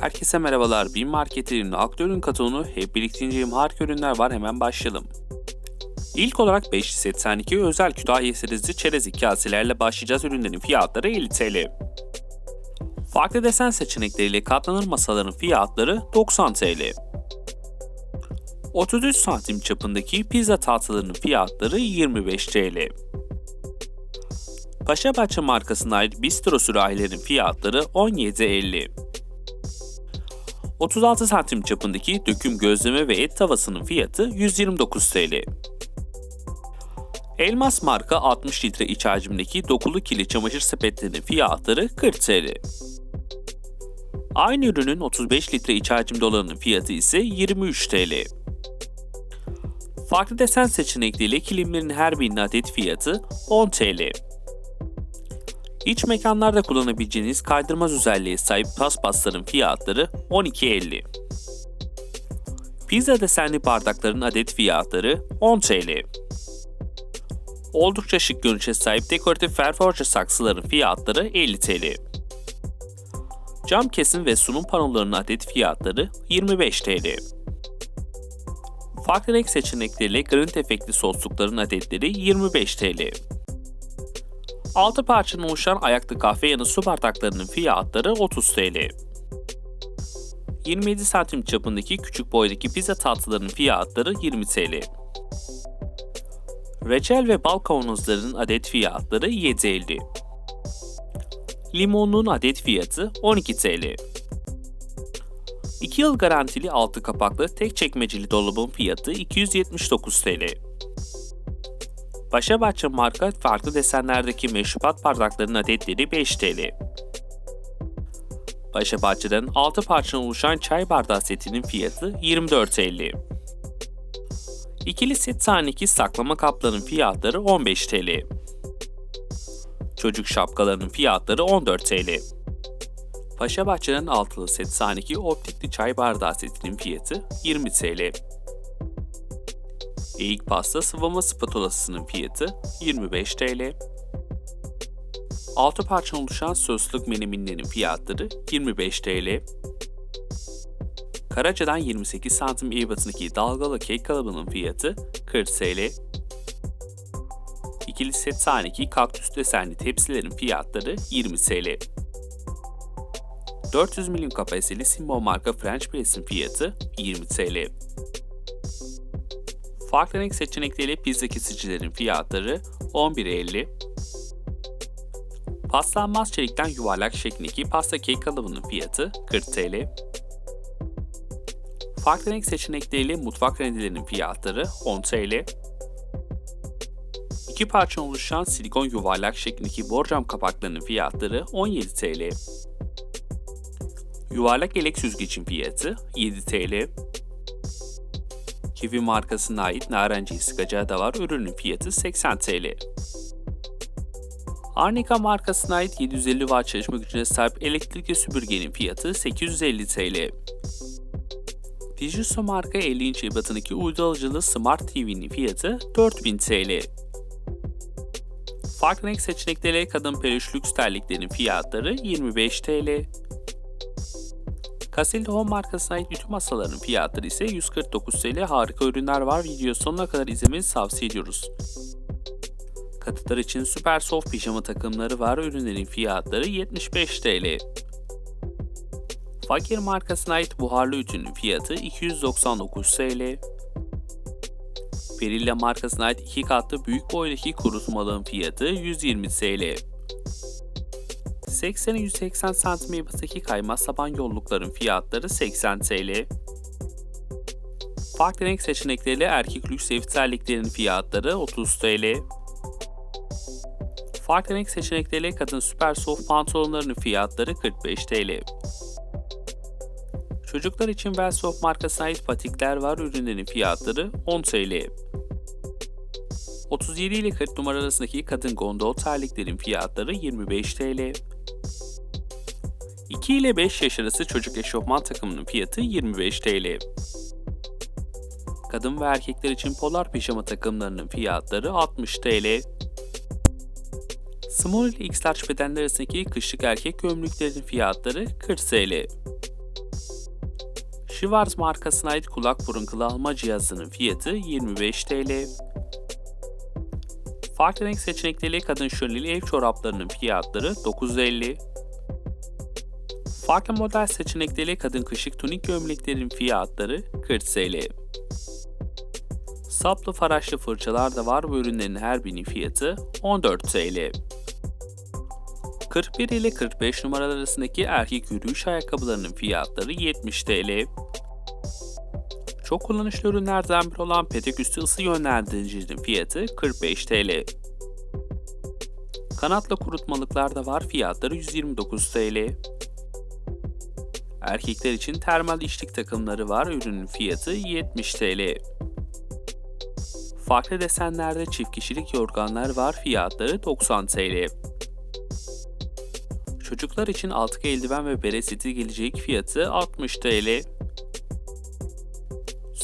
Herkese merhabalar. Bin Market'in aktörün katonu hep birlikte inceleyim harika ürünler var hemen başlayalım. İlk olarak 582 özel Kütahya serisi çerezlik kaselerle başlayacağız ürünlerin fiyatları 50 TL. Farklı desen seçenekleriyle katlanır masaların fiyatları 90 TL. 33 santim çapındaki pizza tahtalarının fiyatları 25 TL. Paşabahçe markasına ait bistro sürahilerin fiyatları 17.50. 36 santim çapındaki döküm gözleme ve et tavasının fiyatı 129 TL. Elmas marka 60 litre iç hacimdeki dokulu kili çamaşır sepetlerinin fiyatları 40 TL. Aynı ürünün 35 litre iç hacimde olanının fiyatı ise 23 TL. Farklı desen seçenekleriyle kilimlerin her birinin adet fiyatı 10 TL. İç mekanlarda kullanabileceğiniz kaydırmaz özelliğe sahip paspasların fiyatları 12.50. Pizza desenli bardakların adet fiyatları 10 TL. Oldukça şık görünüşe sahip dekoratif ferforje saksıların fiyatları 50 TL. Cam kesim ve sunum panolarının adet fiyatları 25 TL. Farklı renk seçenekleriyle granit efektli soslukların adetleri 25 TL. 6 parçanın oluşan ayaklı kahve yanı su bardaklarının fiyatları 30 TL. 27 santim çapındaki küçük boydaki pizza tatlılarının fiyatları 20 TL. Reçel ve bal kavanozlarının adet fiyatları 7.50. Limonluğun adet fiyatı 12 TL. 2 yıl garantili altı kapaklı tek çekmeceli dolabın fiyatı 279 TL. Paşabahçe marka farklı desenlerdeki meşrubat bardaklarının adetleri 5 TL. Paşabahçe'den 6 parçadan oluşan çay bardağı setinin fiyatı 24.50. İkili set taneki saklama kaplarının fiyatları 15 TL. Çocuk şapkalarının fiyatları 14 TL. Paşabahçe'den altılı set sahneki optikli çay bardağı setinin fiyatı 20 TL. Eğik pasta sıvama spatulasının fiyatı 25 TL. 6 parça oluşan sosluk meneminlerin fiyatları 25 TL. Karaca'dan 28 santim ebatındaki dalgalı kek kalıbının fiyatı 40 TL. İkili set taneki kaktüs desenli tepsilerin fiyatları 20 TL. 400 milim kapasiteli Simbo marka French Press'in fiyatı 20 TL. Farklı renk seçenekleriyle pizza kesicilerin fiyatları 11.50. Paslanmaz çelikten yuvarlak şeklindeki pasta kek kalıbının fiyatı 40 TL. Farklı renk seçenekleriyle mutfak rendelerinin fiyatları 10 TL. İki parça oluşan silikon yuvarlak şeklindeki borcam kapaklarının fiyatları 17 TL. Yuvarlak elek süzgecin fiyatı 7 TL. Kiwi markasına ait narenciye sıkacağı da var. Ürünün fiyatı 80 TL. Arnica markasına ait 750 watt çalışma gücüne sahip elektrikli süpürgenin fiyatı 850 TL. Fujitsu marka 50 inç ebatındaki uydu alıcılı Smart TV'nin fiyatı 4000 TL. Farklı renk seçenekleriyle kadın peluş lüks terliklerin fiyatları 25 TL. Casilda Home markasına ait bütün masaların fiyatları ise 149 TL. Harika ürünler var. Video sonuna kadar izlemenizi tavsiye ediyoruz. Katılar için süper soft pijama takımları var. Ürünlerin fiyatları 75 TL. Fakir markasına ait buharlı ütünün fiyatı 299 TL. Perilla markasına ait iki katlı büyük boydaki kurutmalığın fiyatı 120 TL. 80-180 cm ebatındaki kayma saban yollukların fiyatları 80 TL. Farklı renk seçenekleriyle erkek lüks ev terliklerinin fiyatları 30 TL. Farklı renk seçenekleriyle kadın süper soft pantolonlarının fiyatları 45 TL. Çocuklar için Velsoft markasına ait patikler var. Ürünlerin fiyatları 10 TL. 37 ile 40 numara arasındaki kadın gondol terliklerin fiyatları 25 TL. 2 ile 5 yaş arası çocuk eşofman takımının fiyatı 25 TL. Kadın ve erkekler için polar pijama takımlarının fiyatları 60 TL. Small ile X large bedenler arasındaki kışlık erkek gömleklerin fiyatları 40 TL. Schwarz markasına ait kulak burun kılı alma cihazının fiyatı 25 TL. Farklı renk seçenekleriyle kadın şöleli ev çoraplarının fiyatları 9.50. Farklı model seçenekleriyle kadın kışık tunik gömleklerin fiyatları 40 TL. Saplı faraşlı fırçalar da var bu ürünlerin her birinin fiyatı 14 TL. 41 ile 45 numaralar arasındaki erkek yürüyüş ayakkabılarının fiyatları 70 TL. Çok kullanışlı ürünlerden biri olan petek ısı yönlendiricinin fiyatı 45 TL. Kanatla kurutmalıklar da var fiyatları 129 TL. Erkekler için termal içlik takımları var ürünün fiyatı 70 TL. Farklı desenlerde çift kişilik yorganlar var fiyatları 90 TL. Çocuklar için altık eldiven ve bere seti gelecek fiyatı 60 TL.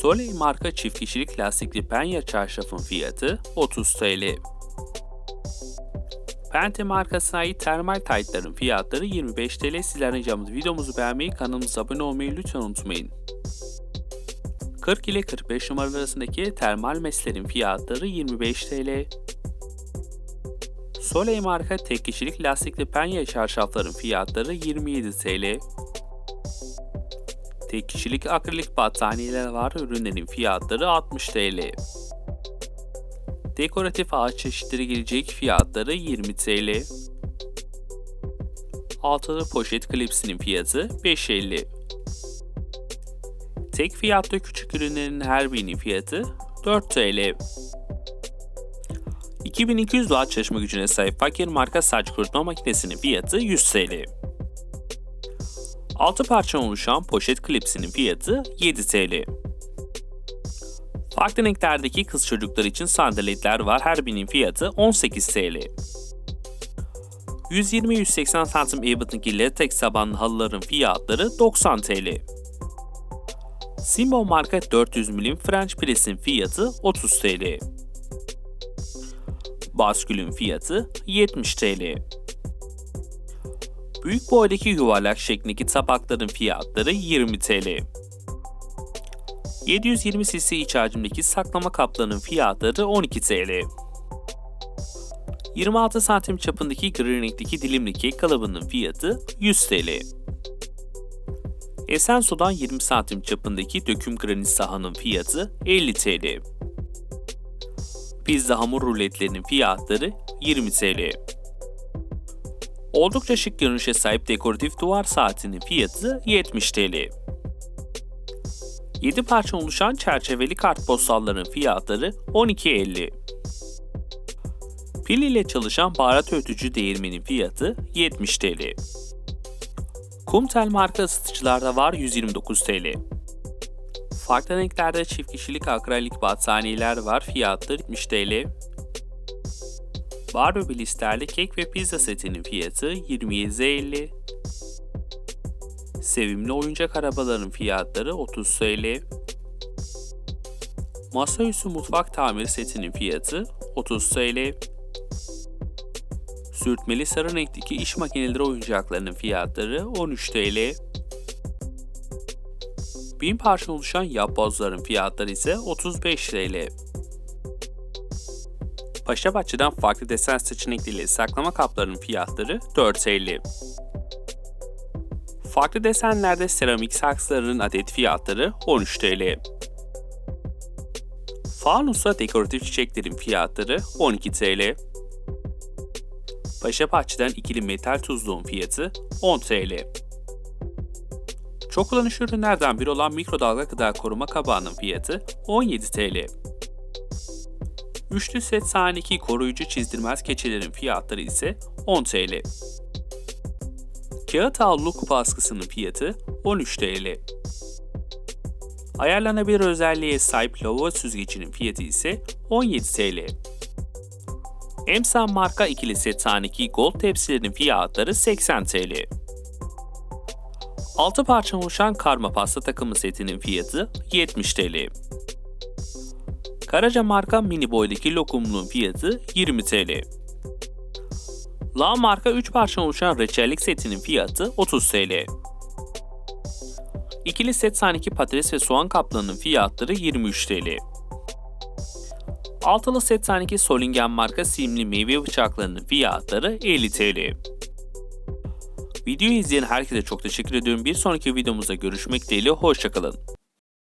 Soleil marka çift kişilik lastikli penye çarşafın fiyatı 30 TL. Pente markasına ait termal taytların fiyatları 25 TL. Sizlerden ricamız videomuzu beğenmeyi, kanalımıza abone olmayı lütfen unutmayın. 40 ile 45 numaralar arasındaki termal meslerin fiyatları 25 TL. Soleil marka tek kişilik lastikli penye çarşafların fiyatları 27 TL. Tek kişilik akrilik battaniyeler var. Ürünlerin fiyatları 60 TL. Dekoratif ağaç çeşitleri gelecek fiyatları 20 TL. Altılı poşet klipsinin fiyatı 5.50. Tek fiyatlı küçük ürünlerin her birinin fiyatı 4 TL. 2200 watt çalışma gücüne sahip fakir marka saç kurutma makinesinin fiyatı 100 TL. 6 parça oluşan poşet klipsinin fiyatı 7 TL. Farklı renklerdeki kız çocuklar için sandaletler var. Her birinin fiyatı 18 TL. 120-180 santim Abbot'un latex tabanlı halıların fiyatları 90 TL. Simbo marka 400 milim French Press'in fiyatı 30 TL. Baskülün fiyatı 70 TL. Büyük boydaki yuvarlak şeklindeki tabakların fiyatları 20 TL. 720 cc iç hacimdeki saklama kaplarının fiyatları 12 TL. 26 santim çapındaki gri renkteki dilimli kek kalıbının fiyatı 100 TL. Esenso'dan 20 santim çapındaki döküm granit sahanın fiyatı 50 TL. Pizza hamur ruletlerinin fiyatları 20 TL. Oldukça şık görünüşe sahip dekoratif duvar saatinin fiyatı 70 TL. 7 parça oluşan çerçeveli kartpostalların fiyatları 12.50. Pil ile çalışan baharat öğütücü değirmenin fiyatı 70 TL. Kumtel marka ısıtıcılarda var 129 TL. Farklı renklerde çift kişilik akrilik battaniyeler var fiyatları 70 TL. Barbie blisterli kek ve pizza setinin fiyatı 27.50. Sevimli oyuncak arabaların fiyatları 30 TL. Masaüstü mutfak tamir setinin fiyatı 30 TL. Sürtmeli sarı renkteki iş makineleri oyuncaklarının fiyatları 13 TL. Bin parça oluşan yapbozların fiyatları ise 35 TL. Paşabahçe'den farklı desen seçenekleriyle saklama kaplarının fiyatları 4.50. Farklı desenlerde seramik saksılarının adet fiyatları 13 TL. Fanusa dekoratif çiçeklerin fiyatları 12 TL. Paşabahçe'den ikili metal tuzluğun fiyatı 10 TL. Çok kullanışlı ürünlerden biri olan mikrodalga gıda koruma kabağının fiyatı 17 TL. Üçlü set sahneki koruyucu çizdirmez keçelerin fiyatları ise 10 TL. Kağıt havlu kupa askısının fiyatı 13 TL. Ayarlanabilir özelliğe sahip lavabo süzgecinin fiyatı ise 17 TL. Emsan marka ikili set sahneki gold tepsilerin fiyatları 80 TL. 6 parça oluşan karma pasta takımı setinin fiyatı 70 TL. Karaca marka mini boydaki lokumluğun fiyatı 20 TL. La marka 3 parça oluşan reçellik setinin fiyatı 30 TL. İkili set saniki patates ve soğan kaplarının fiyatları 23 TL. Altılı set saniki Solingen marka simli meyve bıçaklarının fiyatları 50 TL. Videoyu izleyen herkese çok teşekkür ediyorum. Bir sonraki videomuzda görüşmek dileğiyle. Hoşçakalın.